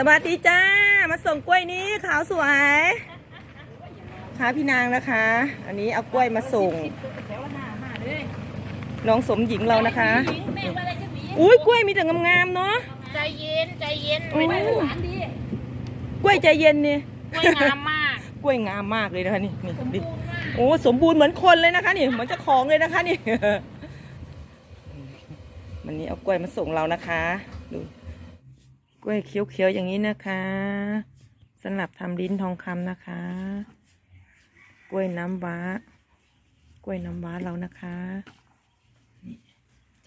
สวัสดีจ้า มาส่งกล้วยนี้ขาวสวยค่ะพี่นางนะคะ อันนี้เอากล้วยมาส่ง น้องสมหญิงเรานะคะแม่ว่าอะไรจะหวีอุ้ยกล้วยมีแต่งามๆเนาะ ใจเย็นใจเย็นโอ้ไม่ได้หวานดีกล้วยใจเย็นนี่กล้วยงามมาก กล้วยงามมากเลยนะคะนี่นี่สมดิบูรณ์มากโอ้สมบูรณ์เหมือนคนเลยนะคะนี่เหมือนเจ้าของเลยนะคะนี่วันนี้เอากล้วยมาส่งเรานะคะดู กล้วยเขียวๆอย่างนี้นะคะสำหรับทำลิ้นทองคำนะคะ กล้วยน้ำว้า กล้วยน้ำว้าเรานะคะ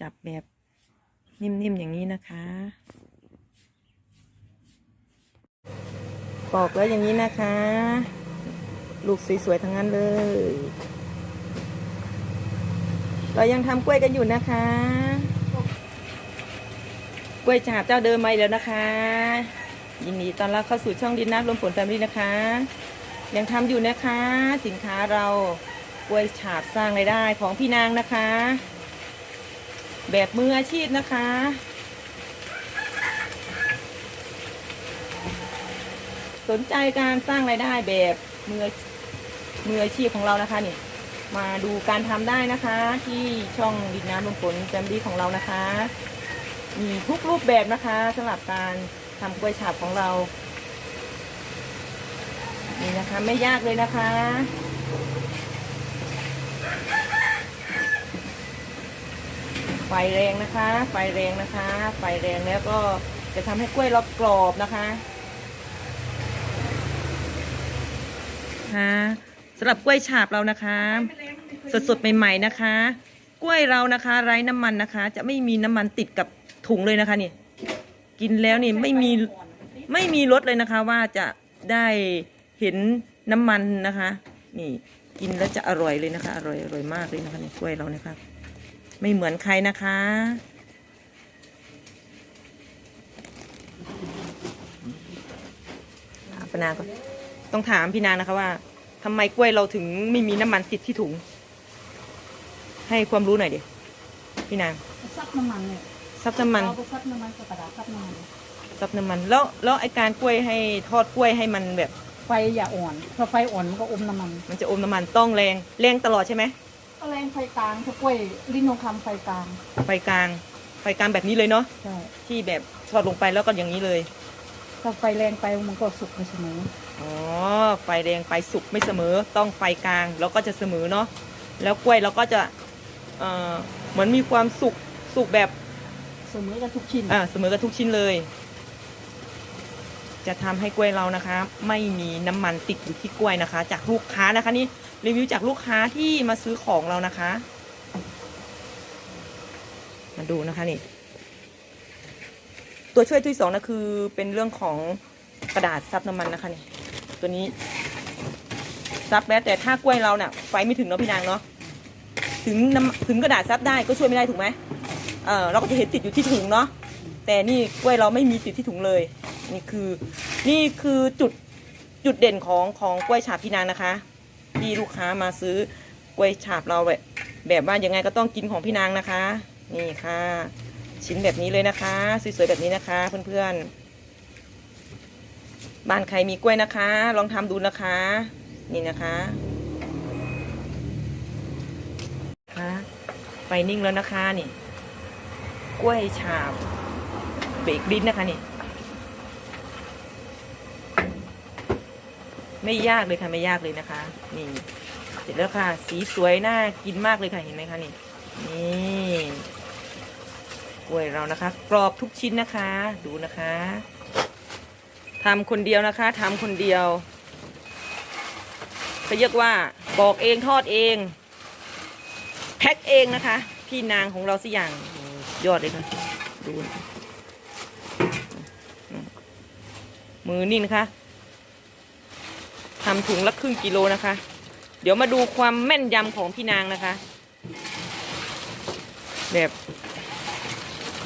จับแบบนิ่มๆอย่างนี้นะคะปอกแล้วอย่างนี้นะคะ ลูกสวยๆทั้งนั้นเลย เรายังทำกล้วยกันอยู่นะคะ กล้วยฉาบเจ้าเดิมมาอีกแล้วนะคะ ยินดีตอนรับเข้าสู่ช่องดินน้ำลมฝนแฟมิลี่นะคะ ยังทำอยู่นะคะ สินค้าเรากล้วยฉาบสร้างรายได้ของพี่นางนะคะ แบบมืออาชีพนะคะสนใจการสร้างรายได้แบบมือมืออาชีพของเรานะคะนี่มาดูการทำได้นะคะ ที่ช่องดินน้ำลมฝนแฟมลี่ของเรานะคะ มีทุกรูปแบบนะคะสำหรับการทำกล้วยฉาบของเรา นี่นะคะไม่ยากเลยนะคะไฟแรงนะคะ ไฟแรงนะคะ ไฟแรงแล้วก็จะทำให้กล้วยเรากรอบนะคะคะสำหรับกล้วยฉาบเรานะคะ สดๆใหม่ ๆนะคะ กล้วยเรานะคะ ไร้น้ำมันนะคะ จะไม่มีน้ำมันติดกับ ถุงเลยนะคะนี่กินแล้วนี่ไม่มีไม่มีรสเลยนะคะ ว่าจะได้เห็นน้ำมันนะคะ นี่กินแล้วจะอร่อยเลยนะคะ อร่อยอร่อยมากเลยนะคะนี่กล้วยเรานะคะ ไม่เหมือนใครนะคะถามปนาก่อนต้องถามพี่นางนะคะว่าทำไมกล้วยเราถึงไม่มีน้ำมันติดที่ถุง ให้ความรู้หน่อยดิพี่นางซับน้ำมันเนี่ย ซับน้ำมันเราก็ซับน้ำมันกับกระดาษซับน้ำมันซับน้ำมัน แล้วแล้วไอการกล้วยให้ทอดกล้วยให้มันแบบ ไฟอย่าอ่อนถ้าไฟอ่อนมันก็อมน้ำมันมันจะอมน้ำมันต้องแรงแรงตลอดใช่ไหมก็แรงไฟกลางถ้ากล้วยลิ้นทองคำไฟกลาง ไฟกลาง ไฟกลางแบบนี้เลยเนาะใช่ที่แบบทอดลงไปแล้วก็อย่างนี้เลย ถ้าไฟแรงไปมันก็สุกไปเสมออ๋อไฟแรงไปสุกไม่เสมอ ต้องไฟกลางแล้วก็จะเสมอเนาะแล้วกล้วยเราก็จะเอ่อเหมือนมีความสุกสุกแบบ เสมอกันทุกชิ้นอ่าเสมอกันทุกชิ้นเลย จะทำให้กล้วยเรานะคะ ไม่มีน้ำมันติดอยู่ที่กล้วยนะคะ จากลูกค้านะคะ นี่รีวิวจากลูกค้าที่มาซื้อของเรานะคะ มาดูนะคะนี่ตัวช่วยที่สองนะคือเป็นเรื่องของกระดาษซับน้ำมันนะคะนี่ตัวนี้ซับแล้วแต่ถ้ากล้วยเราเนี่ยไฟไม่ถึงเนาะพี่นางเนาะถึงน้ำถึงกระดาษซับได้ก็ช่วยไม่ได้ถูกไหม เออเราก็จะเห็นติดอยู่ที่ถุงเนาะแต่นี่กล้วยเราไม่มีติดที่ถุงเลย นี่คือ นี่คือจุดจุดเด่นของของกล้วยฉาบพี่นางนะคะที่ลูกค้ามาซื้อกล้วยฉาบเราแบบแบบว่ายังไงก็ต้องกินของพี่นางนะคะ นี่ค่ะ ชิ้นแบบนี้เลยนะคะ สวยๆแบบนี้นะคะเพื่อนๆบ้านใครมีกล้วยนะคะ ลองทำดูนะคะ นี่นะคะคะไฟนิ่งแล้วนะคะนี่ กล้วยฉาบเบรกลิ้นนะคะนี่ ไม่ยากเลยค่ะ ไม่ยากเลยนะคะ นี่ เสร็จแล้วค่ะ สีสวยน่ากินมากเลยค่ะ เห็นไหมคะนี่ นี่กล้วยเรานะคะ กรอบทุกชิ้นนะคะ ดูนะคะทำคนเดียวนะคะทำคนเดียวเขาเรียกว่าบอกเองทอดเอง แพ็คเองนะคะ พี่นางของเราสิอย่าง ยอดเลยค่ะดูมือนี่นะคะทำถุงละครึ่งกิโลนะคะ เดี๋ยวมาดูความแม่นยำของพี่นางนะคะ แบบ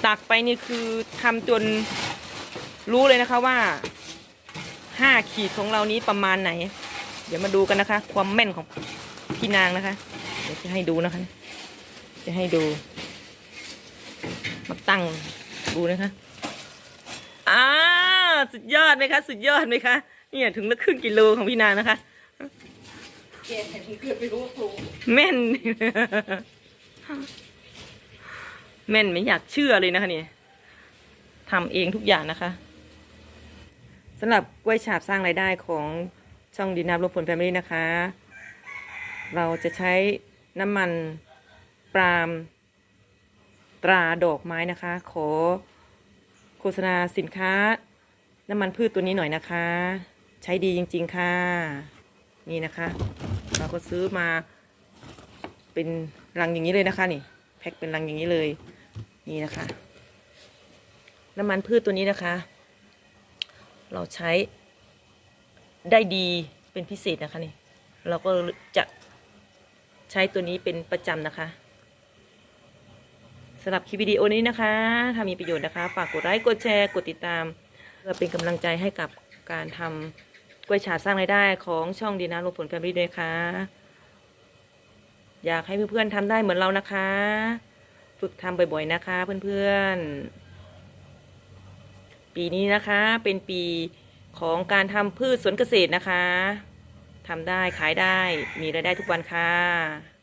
ตักไปนี่คือทำจนรู้เลยนะคะว่าห้าขีดของเรานี้ประมาณไหน เดี๋ยวมาดูกันนะคะ ความแม่นของพี่นางนะคะ เดี๋ยวจะให้ดูนะคะ จะให้ดู มาตั้งดูนะคะอ้าวสุดยอดไหมคะ สุดยอดไหมคะ เนี่ยถึงละครึ่งกิโลของพี่นางนะคะเกณฑ์เห็นเกิดไปรู้ว่าปลูกแม่น แม่นไม่อยากเชื่อเลยนะคะเนี่ยทำเองทุกอย่างนะคะสำหรับกล้วยฉาบสร้างรายได้ของช่องดินน้ำลมฝนแฟมิลี่นะคะ เราจะใช้น้ำมันปาล์ม ตราดอกไม้นะคะ ขอโฆษณาสินค้า น้ำมันพืชตัวนี้หน่อยนะคะ ใช้ดีจริง ๆ ค่ะ นี่นะคะ เราก็ซื้อมาเป็นรังอย่างนี้เลยนะคะนี่แพ็คเป็นรังอย่างนี้เลย นี่นะคะ น้ำมันพืชตัวนี้นะคะ เราใช้ได้ดีเป็นพิเศษนะคะนี่เราก็จะใช้ตัวนี้เป็นประจำนะคะ สำหรับคลิปวิดีโอนี้นะคะ ถ้ามีประโยชน์นะคะ ฝากกดไลค์ กดแชร์ กดติดตาม เพื่อเป็นกำลังใจให้กับการทำกล้วยฉาบสร้างรายได้ของช่องดีนะลงผลแฟมิลี่ด้วยค่ะ อยากให้เพื่อนๆทำได้เหมือนเรานะคะ ฝึกทำบ่อยๆนะคะ เพื่อนๆ ปีนี้นะคะเป็นปีของการทำพืชสวนเกษตรนะคะทำได้ขายได้มีรายได้ทุกวันค่ะ